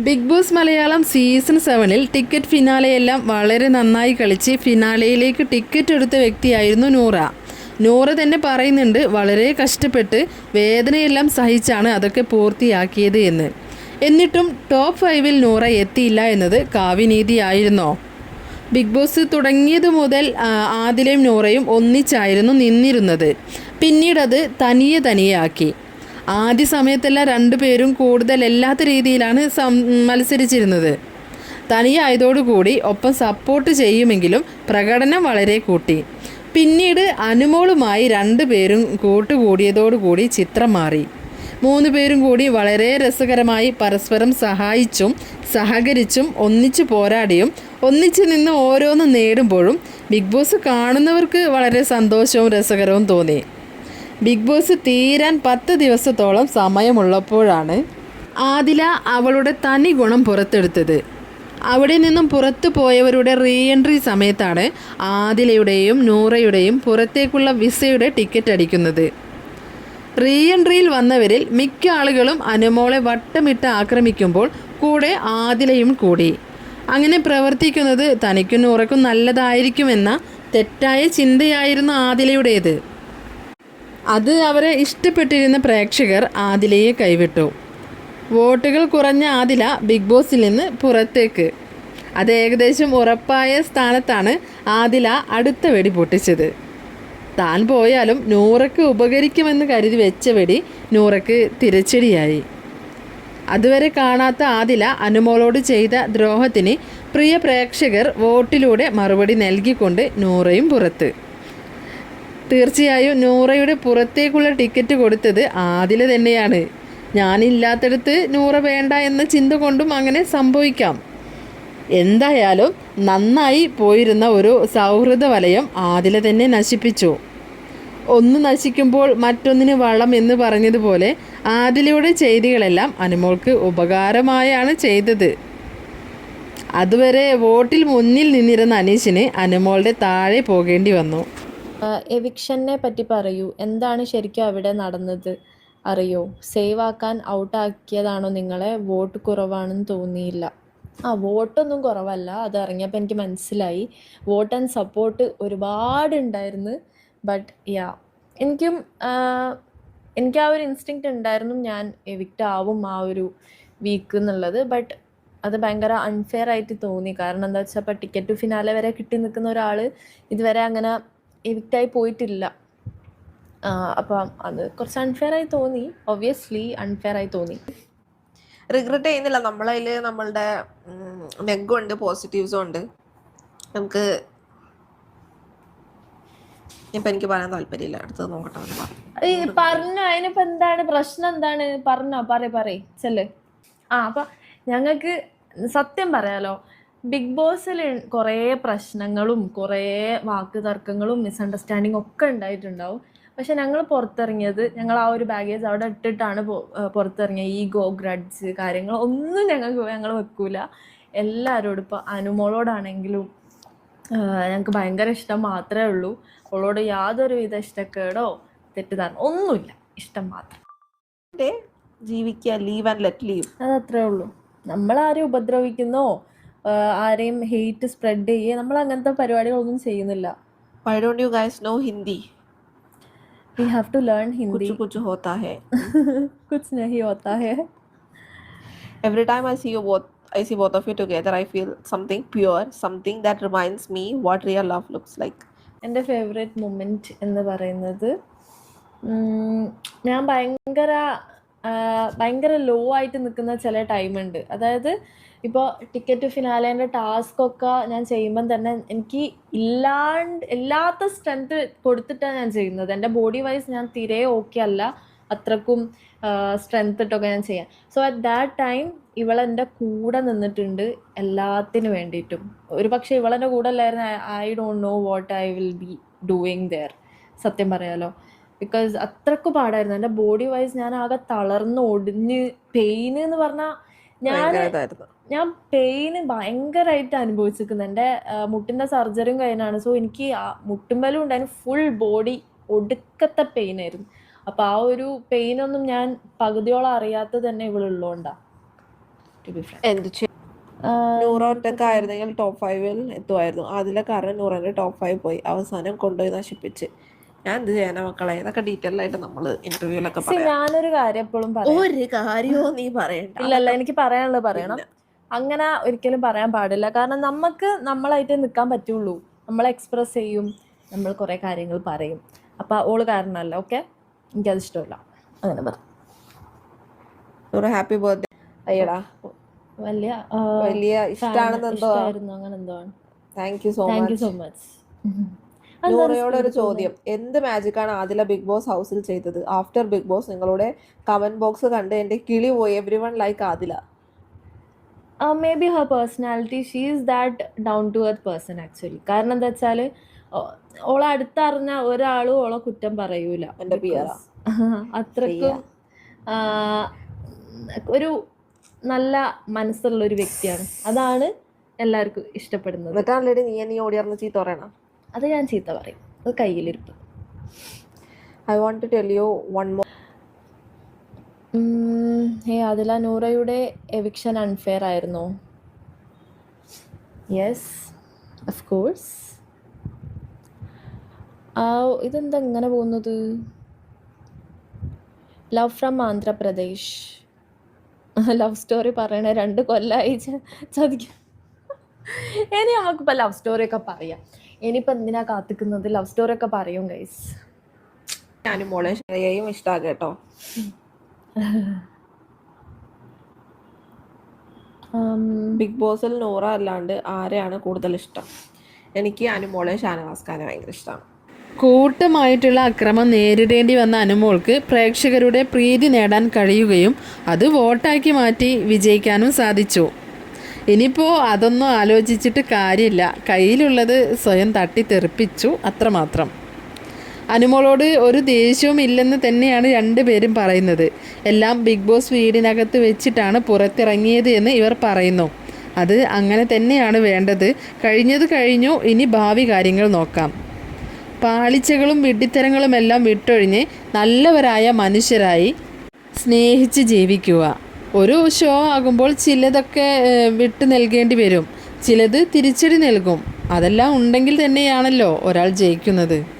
Big Boss Malayalam season സെവനിൽ ticket ഫിനാലെയെല്ലാം വളരെ നന്നായി കളിച്ച് ഫിനാലയിലേക്ക് ടിക്കറ്റ് എടുത്ത വ്യക്തിയായിരുന്നു നൂറ. നൂറ തന്നെ പറയുന്നുണ്ട് വളരെ കഷ്ടപ്പെട്ട് വേദനയെല്ലാം സഹിച്ചാണ് അതൊക്കെ പൂർത്തിയാക്കിയത് എന്ന്. എന്നിട്ടും ടോപ്പ് ഫൈവിൽ നൂറ എത്തിയില്ല എന്നത് കാവ്യനീതിയായിരുന്നോ? ബിഗ് ബോസ് തുടങ്ങിയത് മുതൽ ആദിലയും നൂറയും ഒന്നിച്ചായിരുന്നു നിന്നിരുന്നത്. പിന്നീടത് തനിയെ തനിയെ ആക്കി. ആദ്യ സമയത്തെല്ലാം രണ്ടുപേരും കൂടുതൽ എല്ലാത്ത രീതിയിലാണ് മത്സരിച്ചിരുന്നത്. തനിയായതോടുകൂടി ഒപ്പം സപ്പോർട്ട് ചെയ്യുമെങ്കിലും പ്രകടനം വളരെ കൂട്ടി. പിന്നീട് അനുമോളുമായി രണ്ടുപേരും കൂട്ടുകൂടിയതോടുകൂടി ചിത്രം മാറി. മൂന്ന് പേരും കൂടി വളരെ രസകരമായി പരസ്പരം സഹായിച്ചും സഹകരിച്ചും ഒന്നിച്ചു പോരാടിയും ഒന്നിച്ചു നിന്ന് ഓരോന്ന് നേടുമ്പോഴും ബിഗ് ബോസ് കാണുന്നവർക്ക് വളരെ സന്തോഷവും രസകരവും തോന്നി. ബിഗ് ബോസ് തീരാൻ പത്ത് ദിവസത്തോളം സമയമുള്ളപ്പോഴാണ് ആദില അവളുടെ തനി ഗുണം പുറത്തെടുത്തത്. അവിടെ നിന്നും പുറത്തു പോയവരുടെ റീ എൻട്രി സമയത്താണ് ആദിലയുടെയും നൂറയുടെയും പുറത്തേക്കുള്ള വിസയുടെ ടിക്കറ്റ് അടിക്കുന്നത്. റീ എൻട്രിയിൽ വന്നവരിൽ മിക്ക ആളുകളും അനുമോളെ വട്ടമിട്ട് ആക്രമിക്കുമ്പോൾ കൂടെ ആദിലയും കൂടി. അങ്ങനെ പ്രവർത്തിക്കുന്നത് തനിക്കും നൂറയ്ക്കും നല്ലതായിരിക്കുമെന്ന തെറ്റായ ചിന്തയായിരുന്നു ആദിലയുടേത്. അത് അവരെ ഇഷ്ടപ്പെട്ടിരുന്ന പ്രേക്ഷകർ ആദിലയെ കൈവിട്ടു. വോട്ടുകൾ കുറഞ്ഞ ആദില ബിഗ് ബോസിൽ നിന്ന് പുറത്തേക്ക്. അത് ഏകദേശം ഉറപ്പായ സ്ഥാനത്താണ് ആദില അടുത്ത വെടി പൊട്ടിച്ചത്. താൻ പോയാലും നൂറയ്ക്ക് ഉപകരിക്കുമെന്ന് കരുതി വെച്ച വെടി നൂറയ്ക്ക് തിരച്ചടിയായി. അതുവരെ കാണാത്ത ആദില അനുമോളോട് ചെയ്ത ദ്രോഹത്തിന് പ്രിയ പ്രേക്ഷകർ വോട്ടിലൂടെ മറുപടി നൽകിക്കൊണ്ട് നൂറയും പുറത്ത്. തീർച്ചയായും നൂറയുടെ പുറത്തേക്കുള്ള ടിക്കറ്റ് കൊടുത്തത് ആദില തന്നെയാണ്. ഞാനില്ലാത്തടത്ത് നൂറ വേണ്ട എന്ന ചിന്ത കൊണ്ടും അങ്ങനെ സംഭവിക്കാം. എന്തായാലും നന്നായി പോയിരുന്ന ഒരു സൗഹൃദ വലയം ആദില തന്നെ നശിപ്പിച്ചു. ഒന്ന് നശിക്കുമ്പോൾ മറ്റൊന്നിന് വളം എന്ന് പറഞ്ഞതുപോലെ ആദിലയുടെ ചെയ്തികളെല്ലാം അനുമോൾക്ക് ഉപകാരമായാണ് ചെയ്തത്. അതുവരെ വോട്ടിൽ മുന്നിൽ നിന്നിരുന്ന അനീഷിന് അനുമോളുടെ താഴെ പോകേണ്ടി വന്നു. എവിക്ഷനെ പറ്റി പറയൂ. എന്താണ് ശരിക്കും അവിടെ നടന്നത്? അറിയോ? സേവ് ആക്കാൻ ഔട്ടാക്കിയതാണോ നിങ്ങളെ? വോട്ട് കുറവാണെന്ന് തോന്നിയില്ല. ആ വോട്ടൊന്നും കുറവല്ല. അത് ഇറങ്ങിയപ്പോൾ എനിക്ക് മനസ്സിലായി. Vote and support ഒരുപാടുണ്ടായിരുന്നു. But yeah. എനിക്കും എനിക്ക് ആ ഒരു ഇൻസ്റ്റിങ്ക്റ്റ് ഉണ്ടായിരുന്നു ഞാൻ എവിക്റ്റ് ആവും ആ ഒരു വീക്ക് എന്നുള്ളത്. ബട്ട് അത് ഭയങ്കര അൺഫെയർ ആയിട്ട് തോന്നി. കാരണം എന്താ വെച്ചാൽ ടിക്കറ്റ് ഫിനാലെ വരെ കിട്ടി നിൽക്കുന്ന ഒരാൾ ഇതുവരെ അങ്ങനെ എവിക്റ്റായി പോയിട്ടില്ല. അപ്പം അത് കുറച്ച് അൺഫെയർ ആയി തോന്നി. ഒബ്വിയസ്ലി അൺഫെയർ ആയി തോന്നി. റിഗ്രറ്റ് ചെയ്യുന്നില്ല. നമ്മളതിൽ നമ്മളുടെ നെഗും ഉണ്ട് പോസിറ്റീവ്സും ഉണ്ട്. നമുക്ക് ഇപ്പം എനിക്ക് പറയാൻ താല്പര്യമില്ല. അടുത്തത് നോക്കട്ടെ പറഞ്ഞോ. അതിനിപ്പോ എന്താണ്? പ്രശ്നം എന്താണ്? പറഞ്ഞോ. പറയ് പറയ്. ചെല്ല്. ആ അപ്പൊ ഞങ്ങൾക്ക് സത്യം പറയാലോ. ബിഗ് ബോസിൽ കുറേ പ്രശ്നങ്ങളും കുറേ വാക്ക് തർക്കങ്ങളും മിസ്അണ്ടർസ്റ്റാൻഡിങ് ഒക്കെ ഉണ്ടായിട്ടുണ്ടാവും. പക്ഷെ ഞങ്ങൾ പുറത്തിറങ്ങിയത് ഞങ്ങൾ ആ ഒരു ബാഗേജ് അവിടെ ഇട്ടിട്ടാണ് പുറത്തിറങ്ങിയത്. ഈഗോ ഗ്രഡ്സ് കാര്യങ്ങൾ ഒന്നും ഞങ്ങൾക്ക് ഞങ്ങൾ വെക്കൂല. എല്ലാവരോടും ഇപ്പോൾ അനുമോളോടാണെങ്കിലും ഞങ്ങൾക്ക് ഭയങ്കര ഇഷ്ടം മാത്രമേ ഉള്ളൂ. അവളോട് യാതൊരുവിധ ഇഷ്ടക്കേടോ തെറ്റിദ്ധാരണ ഒന്നുമില്ല. ഇഷ്ടം മാത്രം. ജീവിക്കുക ലീവ് ആൻഡ് ലെറ്റ് ലീവ് അത് അത്രേ ഉള്ളൂ. നമ്മൾ ആരെയും ഉപദ്രവിക്കുന്നോ ആരെയും ഹെയ്റ്റ് സ്പ്രെഡ് ചെയ്യുക നമ്മൾ അങ്ങനത്തെ പരിപാടികളൊന്നും ചെയ്യുന്നില്ല. Why don't you guys know Hindi we have to learn Hindi കുച്ച് കുച്ച് ഹോത്താ ഹേ കുച്ച് നഹി ഹോത്താ ഹെ every time I see you both, I see both of you together, I feel something pure, something that reminds me what real love looks like. എന്റെ favourite moment എന്ന് പറയുന്നത് ഞാൻ ഭയങ്കര ഭയങ്കര ലോ ആയിട്ട് നിൽക്കുന്ന ചില ടൈമുണ്ട് അതായത് ഇപ്പോൾ ടിക്കറ്റ് ഫിനാലേന്റെ ടാസ്കൊക്കെ ഞാൻ ചെയ്യുമ്പം തന്നെ എനിക്ക് ഇല്ലാണ്ട് ഇല്ലാത്ത സ്ട്രെങ്ത് കൊടുത്തിട്ടാണ് ഞാൻ ചെയ്യുന്നത്. എന്റെ ബോഡി വൈസ് ഞാൻ തീരെ ഓക്കെ അല്ല. അത്രക്കും സ്ട്രെങ്ത് ഇട്ടൊക്കെ ഞാൻ ചെയ്യാം. സോ അറ്റ് ദാറ്റ് ടൈം ഇവളെന്റെ കൂടെ നിന്നിട്ടുണ്ട് എല്ലാത്തിനു വേണ്ടിയിട്ടും. ഒരു പക്ഷേ ഇവളെന്റെ കൂടെ അല്ലായിരുന്നു. I don't know what I will be doing there സത്യം പറയാലോ. ബിക്കോസ് അത്രയ്ക്ക് പാടായിരുന്നു. എന്റെ ബോഡി വൈസ് ഞാൻ ആകെ തളർന്ന് ഒടിഞ്ഞ് പെയിൻ എന്ന് പറഞ്ഞാൽ ഞാൻ. ഞാൻ പെയിന് ഭയങ്കരമായിട്ട് അനുഭവിച്ചിരിക്കുന്നത് എന്റെ മുട്ടിന്റെ സർജറിയും കഴിഞ്ഞാണ്. സോ എനിക്ക് ആ മുട്ടുമ്പലും ഉണ്ടായിരുന്നു ഫുൾ ബോഡി ഒടുക്കത്തെ പെയിനായിരുന്നു അപ്പോൾ ആ ഒരു പെയിനൊന്നും ഞാൻ പകുതിയോളം അറിയാത്തത് തന്നെ ഇവളുള്ളതുകൊണ്ടാണ് ഉള്ളതുകൊണ്ടാണ് ആയിരുന്നെങ്കിൽ ടോപ്പ് ഫൈവിൽ എത്തുമായിരുന്നു. അതിലെ കാരണം നൂറിന്റെ ടോപ്പ് ഫൈവ് പോയി. അവസാനം കൊണ്ടുപോയി നശിപ്പിച്ച്. ഞാൻ എന്ത് ചെയ്യാനാ മക്കളെ? ഇതൊക്കെ ഡീറ്റെയിൽ ആയിട്ട് നമ്മൾ ഇന്റർവ്യൂലൊക്കെ ഞാനൊരു കാര്യം എപ്പോഴും ഒരു കാര്യവും നീ പറയണ്ട. ഇല്ലല്ല എനിക്ക് പറയാനുള്ളത് പറയണം. അങ്ങനെ ഒരിക്കലും പറയാൻ പാടില്ല. കാരണം നമുക്ക് നമ്മളായിട്ട് നിൽക്കാൻ പറ്റുള്ളൂ. നമ്മൾ എക്സ്പ്രസ് ചെയ്യും. നമ്മൾ കുറേ കാര്യങ്ങൾ പറയും. അപ്പം ഓൾ കാരണമല്ല ഓക്കെ എനിക്കത് ഇഷ്ടമല്ല. അങ്ങനെ പറഞ്ഞു ഹാപ്പി ബർത്ത്ഡേ അയ്യടാ. വലിയ വലിയ ഇഷ്ടമാണെന്ന് എന്തോ അങ്ങനെ എന്തോ thank you so thank you so much നൂറയോട് ഒരു ചോദ്യം. എന്ത് മാജിക്കാണ് ആദില ബിഗ് ബോസ് ഹൗസിൽ ചെയ്തത്? ആഫ്റ്റർ ബിഗ് ബോസ് നിങ്ങളുടെ കമന്റ് ബോക്സ് കണ്ട് എന്റെ കിളി പോയി. Everyone like Adila. Maybe her personality she is that down to earth person actually കാരണം എന്താ വെച്ചാൽ ഓളെ അടുത്തറിഞ്ഞ ഒരാളും ഓളെ കുറ്റം പറയൂല. അത്രക്കും ഒരു നല്ല മനസ്സുള്ള ഒരു വ്യക്തിയാണ്. അതാണ് എല്ലാവർക്കും ഇഷ്ടപ്പെടുന്നത്. നീ നീ ഓടിയറിഞ്ഞ ചീത്ത പറയണം? അത് ഞാൻ ചീത്ത പറയും. അത് കയ്യിലിരിപ്പ്. I won't to tell you one more hey Adhila നൂറയുടെ എവിക്ഷൻ അൺഫെയർ ആയിരുന്നോ. യെസ് ഓഫ് കോഴ്സ് ആ ഇതെന്താ ഇങ്ങനെ പോകുന്നത്? Love from Andhra Pradesh. Love story പറയണ രണ്ട് കൊല്ലായി. ച- ചതിക്കും ഇനി നമുക്കിപ്പോൾ ലവ് സ്റ്റോറി ഒക്കെ പറയാം. ഇനിയിപ്പോൾ എന്തിനാ കാത്തിക്കുന്നത്? ലവ് സ്റ്റോറി ഒക്കെ പറയും ഗൈസ് ഞാനും മോളെ ശ്രേയയും ഇഷ്ടാ കേട്ടോ. ബിഗ് ബോസിൽ നൂറ അല്ലാണ്ട് ആരെയാണ് കൂടുതൽ ഇഷ്ടം? എനിക്ക് അനുമോളെ ഷാനവാസ് ഖാനെ ഭയങ്കര ഇഷ്ടമാണ് കൂട്ടമായിട്ടുള്ള അക്രമം നേരിടേണ്ടി വന്ന അനുമോൾക്ക് പ്രേക്ഷകരുടെ പ്രീതി നേടാൻ കഴിയുകയും അത് വോട്ടാക്കി മാറ്റി വിജയിക്കാനും സാധിച്ചു. ഇനിയിപ്പോൾ അതൊന്നും ആലോചിച്ചിട്ട് കാര്യമില്ല. കയ്യിലുള്ളത് സ്വയം തട്ടിത്തെറിപ്പിച്ചു അത്രമാത്രം. അനുമോളോട് ഒരു ദേഷ്യവും ഇല്ലെന്ന് തന്നെയാണ് രണ്ടുപേരും പറയുന്നത്. എല്ലാം ബിഗ് ബോസ് വീടിനകത്ത് വെച്ചിട്ടാണ് പുറത്തിറങ്ങിയത് എന്ന് ഇവർ പറയുന്നു. അത് അങ്ങനെ തന്നെയാണ് വേണ്ടത്. കഴിഞ്ഞത് കഴിഞ്ഞു. ഇനി ഭാവി കാര്യങ്ങൾ നോക്കാം. പാളിച്ചകളും വിഡ്ഢിത്തരങ്ങളുമെല്ലാം വിട്ടൊഴിഞ്ഞ് നല്ലവരായ മനുഷ്യരായി സ്നേഹിച്ച് ജീവിക്കുക. ഒരു ഷോ ആകുമ്പോൾ ചിലതൊക്കെ വിട്ടു നൽകേണ്ടി വരും. ചിലത് തിരിച്ചടി നൽകും. അതെല്ലാം ഉണ്ടെങ്കിൽ തന്നെയാണല്ലോ ഒരാൾ ജയിക്കുന്നത്.